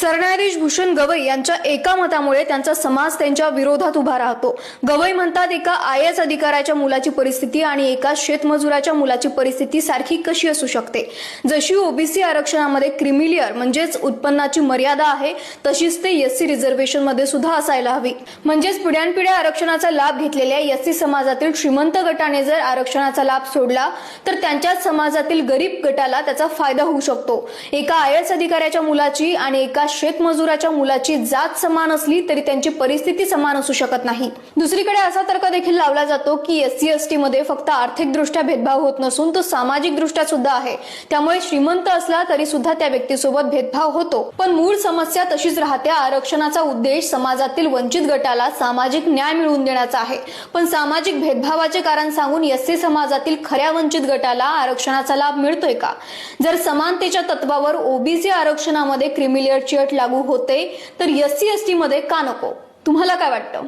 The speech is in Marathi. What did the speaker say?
सरन्यायाधीश भूषण गवई यांच्या एका मतामुळे त्यांचा समाज त्यांच्या विरोधात उभा राहतो. गवई म्हणतात एका आय एस अधिकाऱ्याच्या मुलाची परिस्थिती आणि एका शेतमजुराच्या मुलाची परिस्थिती सारखी कशी असू शकते? जशी ओबीसी आरक्षणामध्ये क्रिमिलियर म्हणजेच उत्पन्नाची मर्यादा आहे तशीच ते एससी रिझर्वेशनमध्ये सुद्धा असायला हवी. म्हणजेच पिढ्यानपिढ्या आरक्षणाचा लाभ घेतलेल्या एससी समाजातील श्रीमंत गटाने जर आरक्षणाचा लाभ सोडला तर त्यांच्याच समाजातील गरीब गटाला त्याचा फायदा होऊ शकतो. एका आय एस अधिकाऱ्याच्या मुलाची आणि एका शेतमजुराच्या मुलाची जात समान असली तरी त्यांची परिस्थिती समान असू शकत नाही. दुसरीकडे असा तर्क देखील लावला जातो की एस सी एस टी मध्ये फक्त आर्थिकदृष्ट्या भेदभाव होत नसून तो सामाजिक दृष्ट्या सुद्धा आहे. त्यामुळे श्रीमंत असला तरी सुद्धा त्या व्यक्तीसोबत भेदभाव होतो. पण मूळ समस्या तशीच राहते. आरक्षणाचा उद्देश समाजातील वंचित गटाला सामाजिक न्याय मिळवून देण्याचा आहे. पण सामाजिक भेदभावाचे कारण सांगून एस सी समाजातील खऱ्या वंचित गटाला आरक्षणाचा लाभ मिळतोय का? जर समानतेच्या तत्वावर ओबीसी आरक्षणामध्ये क्रिमिलियरची अट लागू होते तर एस सी एसमध्ये का नको? तुम्हाला काय वाटतं?